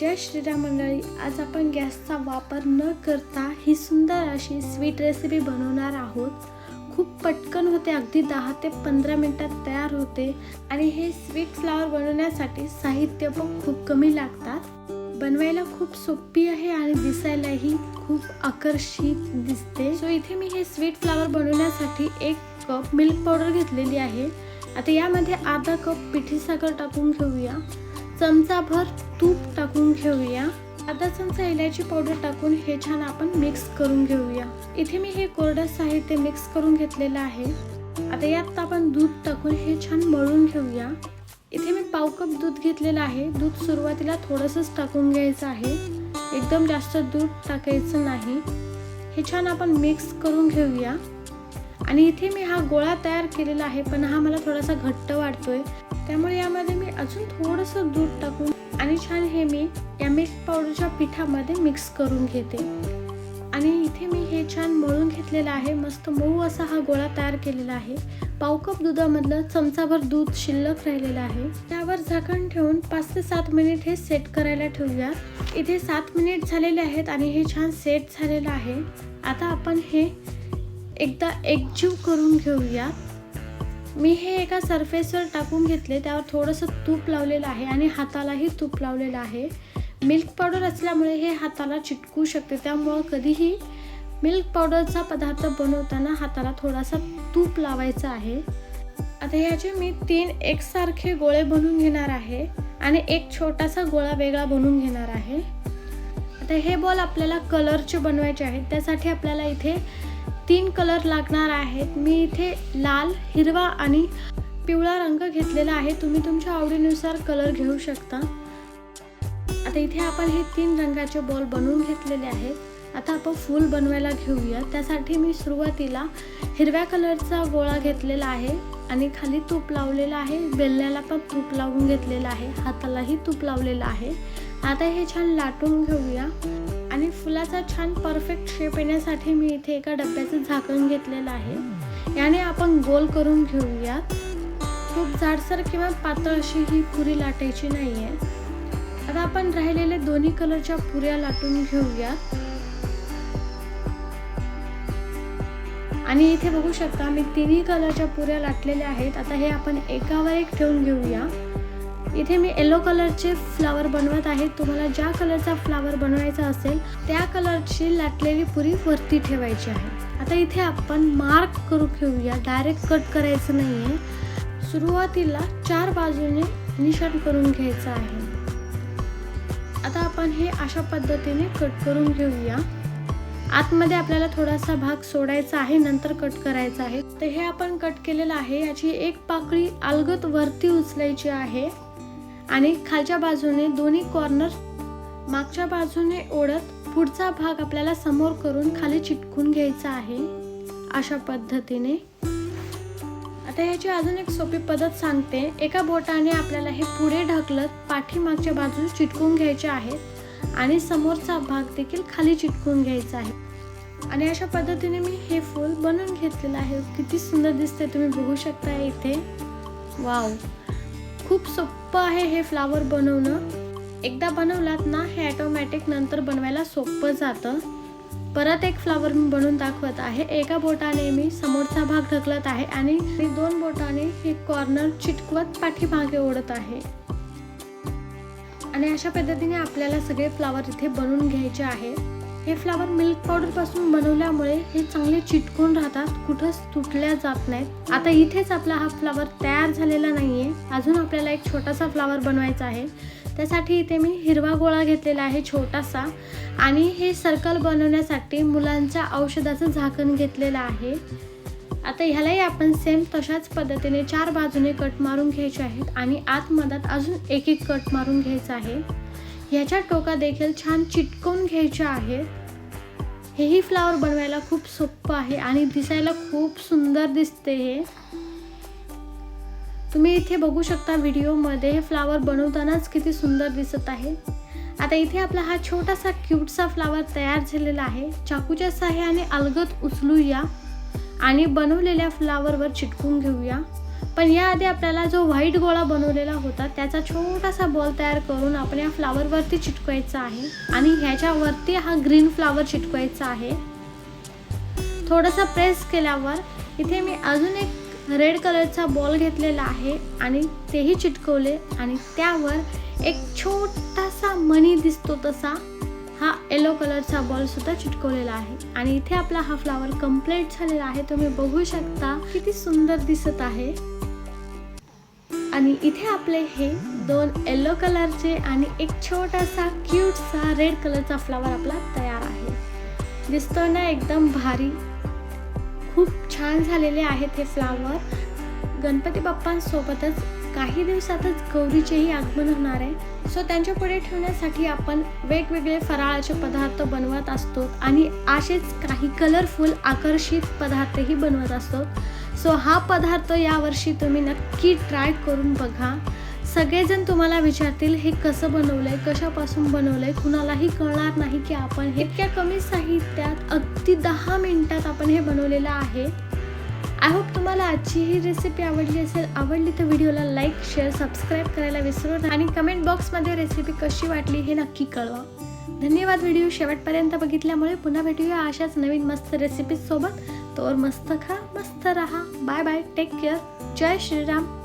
जय श्रीराम मंडळी आज आपण गॅसचा वापर न करता ही सुंदर अशी स्वीट रेसिपी बनवणार आहोत. खूप पटकन होते अगदी दहा ते पंधरा मिनटात तयार होते आणि हे स्वीट फ्लावर बनवण्यासाठी साहित्य पण खूप कमी लागतात. बनवायला खूप सोपी आहे आणि दिसायलाही खूप आकर्षित दिसते. सो इथे मी हे स्वीट फ्लावर बनवण्यासाठी एक कप मिल्क पावडर घेतलेली आहे. आता यामध्ये अर्धा कप पिठी साखर टाकून घेऊया चमचाभर तूप टाकून घेऊया. अर्धा चमचा इलायची पावडर टाकून हे छान आपण मिक्स करून घेऊया. इथे मी हे कोरडं साहित्य मिक्स करून घेतलेलं आहे. आता यात आपण दूध टाकून हे छान मळून घेऊया. इथे मी पाव कप दूध घेतलेलं आहे. दूध सुरुवातीला थोडंसंच टाकून घ्यायचं आहे. एकदम जास्त दूध टाकायचं नाही. हे छान आपण मिक्स करून घेऊया. आणि इथे मी हा गोळा तयार केलेला आहे पण हा मला थोडासा घट्ट वाटतोय. त्यामुळे यामध्ये मी अजून थोडंसं दूध टाकून आणि छान हे मी या मिल्क पावडरच्या पिठामध्ये मिक्स करून घेते. आणि इथे मी हे छान मळून घेतलेलं आहे. मस्त मऊ असा हा गोळा तयार केलेला आहे. पाव कप दुधामधलं चमचाभर दूध शिल्लक राहिलेलं आहे. त्यावर झाकण ठेवून पाच ते सात मिनिट हे सेट करायला ठेवूया. इथे सात मिनिट झालेले आहेत आणि हे छान सेट झालेलं आहे. आता आपण हे एकदा एकजीव करून घेऊया. मी हे एका सरफेसवर टाकून घेतले त्यावर थोडंसं तूप लावलेलं आहे आणि हातालाही तूप लावलेलं आहे. मिल्क पावडर असल्यामुळे हे हाताला चिटकू शकते त्यामुळं कधीही मिल्क पावडरचा पदार्थ बनवताना हाताला थोडासा तूप लावायचा आहे. आता ह्याचे मी तीन एकसारखे गोळे बनवून घेणार आहे आणि एक छोटासा गोळा वेगळा बनवून घेणार आहे. तर हे बॉल आपल्याला कलरचे बनवायचे आहेत. त्यासाठी आपल्याला इथे तीन कलर लागणार आहेत. मी इथे लाल हिरवा आणि पिवळा रंग घेतलेला आहे. तुम्ही तुमच्या आवडीनुसार कलर घेऊ शकता. आता इथे आपण हे तीन रंगाचे बॉल बनवून घेतलेले आहेत. आता आपण फूल बनवायला घेऊया. त्यासाठी मी सुरुवातीला हिरव्या कलरचा गोळा घेतलेला आहे आणि खाली तूप लावलेलं आहे. बेलण्याला पण तूप लावून घेतलेलं आहे. हातालाही तूप लावलेलं आहे. आता हे छान लाटून घेऊया. आणि फुलाचा छान परफेक्ट शेप येण्यासाठी मी इथे एका डब्याचं झाकण घेतलेलं आहे. याने आपण गोल करून घेऊया. खूप जाडसर किंवा पातळ अशी ही पुरी लाटायची नाही आहे आता आपण राहिलेले दोन्ही कलरच्या पुऱ्या लाटून घेऊया. आणि इथे बघू शकता मी तिन्ही कलरच्या पुऱ्या लाटलेल्या आहेत. आता हे आपण एकावर एक ठेवून घेऊया. इथे मी येलो कलरचे फ्लावर बनवत आहे. तुम्हाला ज्या कलरचा फ्लावर बनवायचा असेल त्या कलरची लाटलेली पुरी वरती ठेवायची आहे. आता इथे आपण मार्क करू घेऊया. डायरेक्ट कट करायचं नाही आहे सुरुवातीला चार बाजूने निशाण करून घ्यायचं आहे. आता आपण हे अशा पद्धतीने कट करून घेऊया. आतमध्ये आपल्याला थोडासा भाग सोडायचा आहे नंतर कट करायचा आहे. तर हे आपण कट केलेलं आहे. याची एक पाकळी अलगत वरती उचलायची आहे. आणि खालच्या बाजूने दोन्ही कॉर्नर मागच्या बाजूने ओढत पुढचा भाग आपल्याला समोर करून खाली चिटकून घ्यायचा आहे अशा पद्धतीने. आता ह्याची अजून एक सोपी पद्धत सांगते. एका बोटाने आपल्याला हे पुढे ढकलत पाठीमागच्या बाजूस चिटकून घ्यायचे आहेत आणि समोरचा भाग देखील खाली चिटकून घ्यायचा आहे. आणि अशा पद्धतीने मी हे फूल बनवून घेतलेलं आहे. किती सुंदर दिसते तुम्ही बघू शकता इथे. वाव. खूप सोपं आहे हे फ्लावर बनवणं. एकदा बनवलात ना हे ॲटोमॅटिक नंतर बनवायला सोपं जातं. परत एक फ्लावर मी बनवून दाखवत आहे. एका बोटाने मी समोरचा भाग ढकलत आहे आणि दोन बोटाने हे कॉर्नर चिटकवत पाठीमागे ओढत आहे. आणि अशा पद्धतीने आपल्याला सगळे फ्लावर इथे बनवून घ्यायचे आहे. हे फ्लावर मिल्क पावडरपासून बनवल्यामुळे हे चांगले चिटकून राहतात कुठंच तुटल्या जात नाहीत. आता इथेच आपला हा फ्लावर तयार झालेला नाहीये. अजून आपल्याला एक छोटासा फ्लावर बनवायचा आहे. त्यासाठी इथे मी हिरवा गोळा घेतलेला आहे छोटासा. आणि हे सर्कल बनवण्यासाठी मुलांच्या औषधाचं झाकण घेतलेलं आहे. आता ह्यालाही आपण सेम तशाच पद्धतीने चार बाजूने कट मारून घ्यायचे आहेत. आणि आतमधात अजून एक एक कट मारून घ्यायचं आहे. ह्याच्या टोका देखील छान चिटकवून घ्यायच्या आहेत. हेही फ्लावर बनवायला खूप सोपं आहे आणि दिसायला खूप सुंदर दिसते हे. तुम्ही इथे बघू शकता व्हिडिओमध्ये हे फ्लावर बनवतानाच किती सुंदर दिसत आहे. आता इथे आपला हा छोटासा क्यूटसा फ्लावर तयार झालेला आहे. चाकूच्या सहाय्याने अलगद उचलूया आणि बनवलेल्या फ्लावरवर चिटकून घेऊया. पण याआधी आपल्याला जो व्हाईट गोळा बनवलेला होता त्याचा छोटासा बॉल तयार करून आपण या फ्लावरवरती चिटकवायचा आहे. आणि ह्याच्यावरती हा ग्रीन फ्लावर चिटकवायचा आहे. थोडासा प्रेस केल्यावर इथे मी अजून एक रेड कलरचा बॉल घेतलेला आहे आणि तेही चिटकवले आणि त्यावर एक छोटासा मणी दिसतो तसा हा येलो कलरचा बॉल सुद्धा चिटकवलेला आहे. आणि इथे आपला हा फ्लावर कंप्लीट झालेला आहे. तुम्ही बघू शकता किती सुंदर दिसत आहे. आणि इथे आपले हे दोन येलो कलरचे आणि एक छोटासा क्यूटसा रेड कलरचा फ्लावर आपला तयार आहे. दिसतो ना एकदम भारी. खूप छान झालेले आहेत हे फ्लावर गणपती बाप्पांसोबतच काही दिवसातच गौरीचेही आगमन होणार आहे. सो त्यांच्या पुढे ठेवण्यासाठी आपण वेगवेगळे फराळाचे पदार्थ बनवत असतो आणि असेच काही कलरफुल आकर्षित पदार्थही बनवत असतो. सो हा पदार्थ यावर्षी तुम्ही नक्की ट्राय करून बघा. सगळेजण तुम्हाला विचारतील हे कसं बनवलं आहे कशापासून बनवलं आहे कुणालाही कळणार नाही की आपण हे इतक्या कमी साहित्यात अगदी दहा मिनटात आपण हे बनवलेलं आहे. आय होप तुम्हाला आजची ही रेसिपी आवडली असेल आवडली तर व्हिडिओला लाईक शेअर सबस्क्राईब करायला विसरू नका. आणि कमेंट बॉक्समध्ये रेसिपी कशी वाटली हे नक्की कळवा. धन्यवाद व्हिडिओ शेवटपर्यंत बघितल्यामुळे पुन्हा भेटूया अशाच नवीन मस्त रेसिपीजसोबत सोबत. तोवर मस्त खा मस्त राहा. बाय बाय टेक केअर जय श्रीराम.